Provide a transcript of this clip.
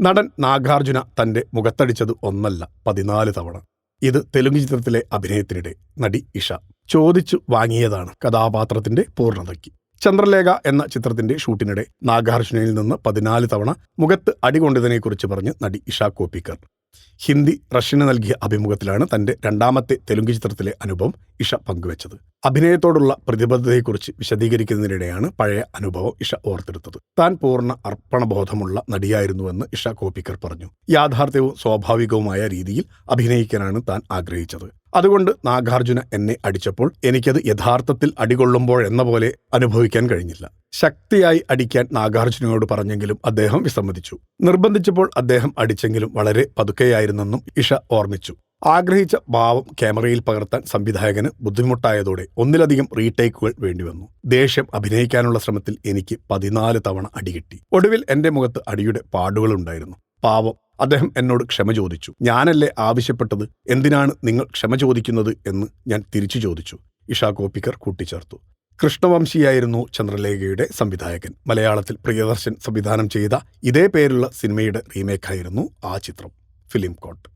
നടൻ നാഗാർജുന തന്റെ മുഖത്തടിച്ചത് ഒന്നല്ല പതിനാല് തവണ. ഇത് തെലുങ്ക് ചിത്രത്തിലെ അഭിനയത്തിനിടെ നടി ഇഷ ചോദിച്ചു വാങ്ങിയതാണ് കഥാപാത്രത്തിന്റെ പൂർണതയ്ക്ക്. ചന്ദ്രലേഖ എന്ന ചിത്രത്തിന്റെ ഷൂട്ടിനിടെ നാഗാർജുനയിൽ നിന്ന് പതിനാല് തവണ മുഖത്ത് അടികൊണ്ടതിനെക്കുറിച്ച് പറഞ്ഞ് നടി ഇഷ കോപ്പിക്കർ. ഹിന്ദി റഷ്യന് നൽകിയ അഭിമുഖത്തിലാണ് തന്റെ രണ്ടാമത്തെ തെലുങ്ക് ചിത്രത്തിലെ അനുഭവം ഇഷ പങ്കുവച്ചത്. അഭിനയത്തോടുള്ള പ്രതിബദ്ധതയെക്കുറിച്ച് വിശദീകരിക്കുന്നതിനിടെയാണ് പഴയ അനുഭവം ഇഷ ഓർത്തെടുത്തത്. താൻ പൂർണ അർപ്പണബോധമുള്ള നടിയായിരുന്നുവെന്ന് ഇഷ കോപ്പിക്കർ പറഞ്ഞു. യാഥാർത്ഥ്യവും സ്വാഭാവികവുമായ രീതിയിൽ അഭിനയിക്കാനാണ് താൻ ആഗ്രഹിച്ചത്. അതുകൊണ്ട് നാഗാർജുന എന്നെ അടിച്ചപ്പോൾ എനിക്കത് യഥാർത്ഥത്തിൽ അടികൊള്ളുമ്പോഴെന്ന പോലെ അനുഭവിക്കാൻ കഴിഞ്ഞില്ല. ശക്തിയായി അടിക്കാൻ നാഗാർജുനയോട് പറഞ്ഞെങ്കിലും അദ്ദേഹം വിസമ്മതിച്ചു. നിർബന്ധിച്ചപ്പോൾ അദ്ദേഹം അടിച്ചെങ്കിലും വളരെ പതുക്കെയായിരുന്നെന്നും ഇഷ ഓർമ്മിച്ചു. ആഗ്രഹിച്ച ഭാവം ക്യാമറയിൽ പകർത്താൻ സംവിധായകന് ബുദ്ധിമുട്ടായതോടെ ഒന്നിലധികം റീടേക്കുകൾ വേണ്ടിവന്നു. ദേഷ്യം അഭിനയിക്കാനുള്ള ശ്രമത്തിൽ എനിക്ക് പതിനാല് തവണ അടികിട്ടി ഒടുവിൽ എന്റെ മുഖത്ത് അടിയുടെ പാടുകളുണ്ടായിരുന്നു പാവം അദ്ദേഹം എന്നോട് ക്ഷമ ചോദിച്ചു. ഞാനല്ലേ ആവശ്യപ്പെട്ടത്? എന്തിനാണ് നിങ്ങൾ ക്ഷമ ചോദിക്കുന്നത് എന്ന് ഞാൻ തിരിച്ചു ചോദിച്ചു. ഇഷാ കോപ്പിക്കർ കൂട്ടിച്ചേർത്തു. കൃഷ്ണവംശിയായിരുന്നു ചന്ദ്രലേഖയുടെ സംവിധായകൻ. മലയാളത്തിൽ പ്രിയദർശൻ സംവിധാനം ചെയ്ത ഇതേ പേരുള്ള സിനിമയുടെ റീമേക്കായിരുന്നു ആ ചിത്രം. Film coat.